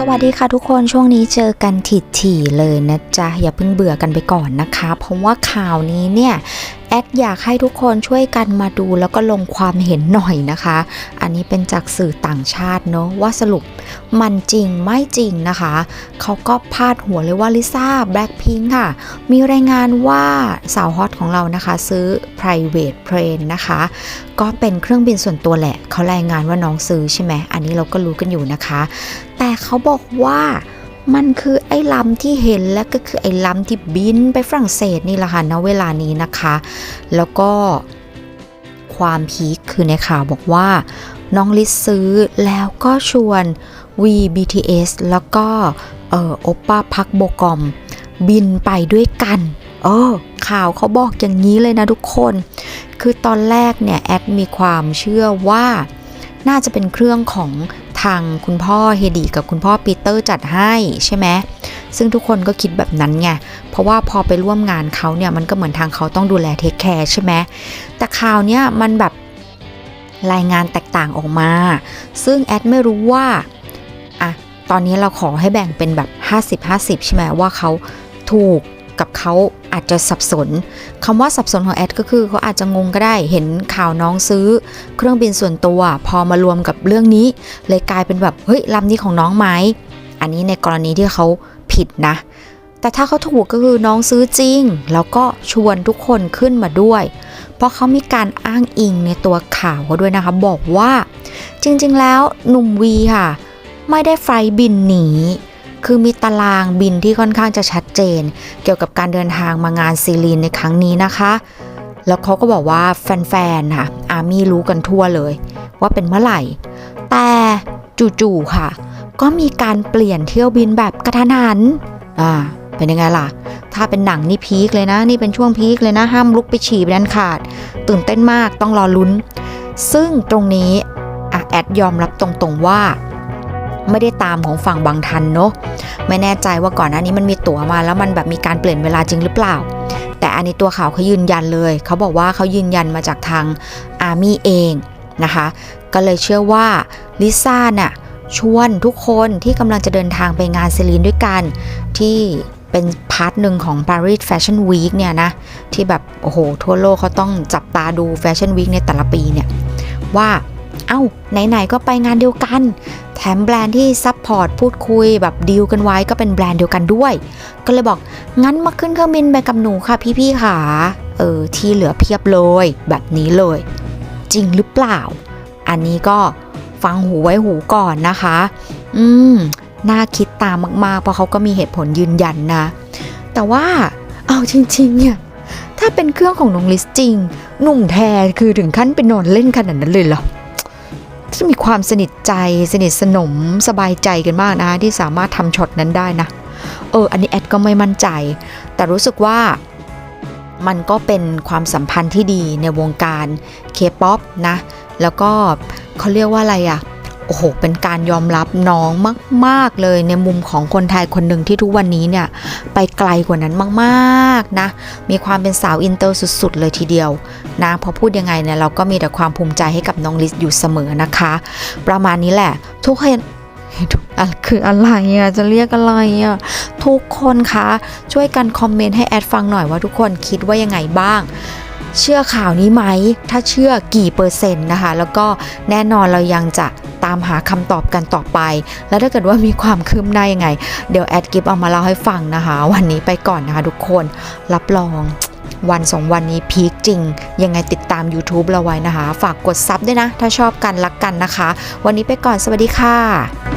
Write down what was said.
สวัสดีค่ะทุกคนช่วงนี้เจอกันถี่ๆเลยนะจ๊ะ อย่าเพิ่งเบื่อกันไปก่อนนะคะ เพราะว่าข่าวนี้เนี่ย อดอยากให้ทุกคนช่วยกันมาดูแล้วก็ลงความเห็นหน่อยนะคะ อันนี้เป็นจากสื่อต่างชาติเนอะว่าสรุปมันจริงไม่จริงนะคะ เขาก็พาดหัวเลยว่าลิซ่าแบล็ p พิงค่ะ มีรายงานว่าสาวฮอตของเรานะคะ ซื้อ private plane นะคะ ก็เป็นเครื่องบินส่วนตัวแหละ เขารายงานว่าน้องซื้อใช่ไหม อันนี้เราก็รู้กันอยู่นะคะ แต่เขาบอกว่ามันคือ อ้ลำที่เห็นและก็คือไอ้ลำที่บินไปฝรั่งเศสนี่แหละค่ะณเวลานี้นะคะ แล้วก็ความพีคคือในข่าวบอกว่า น้องลิซซื้อแล้วก็ชวน VBTS แล้วก็เออโอปป้าพักโบกอม บินไปด้วยกันเออข่าวเขาบอกอย่างนี้เลยนะทุกคน คือตอนแรกเนี่ยแอดมีความเชื่อว่าน่าจะเป็นเครื่องของางคุณพ่อเฮดีกับคุณพ่อปีเตอร์จัดให้ใช่ไหมซึ่งทุกคนก็คิดแบบนั้นไง เพราะว่าพอไปร่วมงานเขาเนี่ยมันก็เหมือนทางเขาต้องดูแลเทคแคร์ใช่ไหมแต่ข่าวเนี้ยมันแบบรายงานแตกต่างออกมา ซึ่งแอดไม่รู้ว่าอะตอนนี้เราขอให้แบ่งเป็นแบบ 50-50 ใช่ไหมว่าเขาถูก กับเขาอาจจะสับสนคำว่าสับสนของแอดก็คือเขาอาจจะงงก็ได้เห็นข่าวน้องซื้อ เครื่องบินส่วนตัวพอมารวมกับเรื่องนี้ เลยกลายเป็นแบบเฮ้ยลำนี้ของน้องไหมอันนี้ในกรณีที่เขาผิดนะ แต่ถ้าเขาถูกก็คือน้องซื้อจริง แล้วก็ชวนทุกคนขึ้นมาด้วย เพราะเขามีการอ้างอิงในตัวข่าวเขาด้วยนะคะ บอกว่า จริงๆแล้วหนุ่มวีค่ะ ไม่ได้ไฟบินหนี คือมีตารางบินที่ค่อนข้างจะชัดเจน เกี่ยวกับการเดินทางมางานซีลีนในครั้งนี้นะคะ แล้วเขาก็บอกว่าแฟนๆค่ะอามี่รู้กันทั่วเลย ว่าเป็นเมื่อไหร่ แต่จู่ๆค่ะ ก็มีการเปลี่ยนเที่ยวบินแบบกระทันหันอ่าเป็นยังไงล่ะ ถ้าเป็นหนังนี่พีคเลยนะ นี่เป็นช่วงพีคเลยนะ ห้ามลุกไปฉี่ไปนั้นขาด ตื่นเต้นมากต้องรอลุ้น ซึ่งตรงนี้อแอดยอมรับตรงๆว่า ไม่ได้ตามของฝั่งบางทันเนาะไม่แน่ใจว่าก่อนหน้านี้มันมีตั๋วมาแล้วมันแบบมีการเปลี่ยนเวลาจริงหรือเปล่า แต่อันนี้ตัวข่าวเขายืนยันเลย เขาบอกว่าเขายืนยันมาจากทางอาร์มี่เองนะคะ ก็เลยเชื่อว่าลิซ่าน่ะชวนทุกคนที่กำลังจะเดินทางไปงานเซลีนด้วยกันที่เป็นพาร์ทหนึ่งของ Paris Fashion Week เนี่ยนะ ที่แบบ โอ้โห ทั่วโลกเขาต้องจับตาดูแฟชั่นวีคในแต่ละปีเนี่ย ว่า เอ้าไหนๆก็ไปงานเดียวกัน แถมแบรนด์ที่ซัพพอร์ตพูดคุยแบบดีลกันไว้ก็เป็นแบรนด์เดียวกันด้วย ก็เลยบอกงั้นมาขึ้นเครื่องบินไปกับหนูค่ะพี่ๆค่ะเออที่เหลือเพียบเลย แบบนี้เลย จริงหรือเปล่า อันนี้ก็ฟังหูไว้หูก่อนนะคะ อืมน่าคิดตามมากๆ เพราะเขาก็มีเหตุผลยืนยันนะ แต่ว่าเอาจริงๆเนี่ยถ้าเป็นเครื่องของน้องลิสจริง หนุ่มแทนคือถึงขั้นไปนอนเล่นขนาดนั้นเลยเหรอ จะมีความสนิทใจสนิทสนมสบายใจกันมากนะคะที่สามารถทำช็อตนั้นได้นะเอออันนี้แอดก็ไม่มั่นใจ แต่รู้สึกว่ามันก็เป็นความสัมพันธ์ที่ดีในวงการเคป๊อปนะ แล้วก็เขาเรียกว่าอะไรอะ โอ้โห เป็นการยอมรับน้องมาก ๆ เลยในมุมของคนไทยคนหนึ่งที่ทุกวันนี้เนี่ย ไปไกลกว่านั้นมาก ๆ นะ มีความเป็นสาวอินเตอร์สุด ๆ เลยทีเดียว นะพอพูดยังไงเนี่ยเราก็มีแต่ความภูมิใจให้กับน้องลิซอยู่เสมอนะคะ ประมาณนี้แหละ ทุกคนอะคืออะไรอะจะเรียกอะไรอะทุกคนคะช่วยกันคอมเมนต์ให้แอดฟังหน่อยว่าทุกคนคิดว่ายังไงบ้าง เชื่อข่าวนี้ไหม ถ้าเชื่อกี่เปอร์เซ็นต์นะคะ แล้วก็แน่นอนเรายังจะตามหาคำตอบกันต่อไป แล้วถ้าเกิดว่ามีความคืบหน้ายังไง เดี๋ยวแอดกิฟเอามาเล่าให้ฟังนะคะ วันนี้ไปก่อนนะคะทุกคน รับรองวันสองวันนี้พีคจริง ยังไงติดตาม YouTube เราไว้นะคะ ฝากกดซับด้วยนะ ถ้าชอบกันรักกันนะคะ วันนี้ไปก่อนสวัสดีค่ะ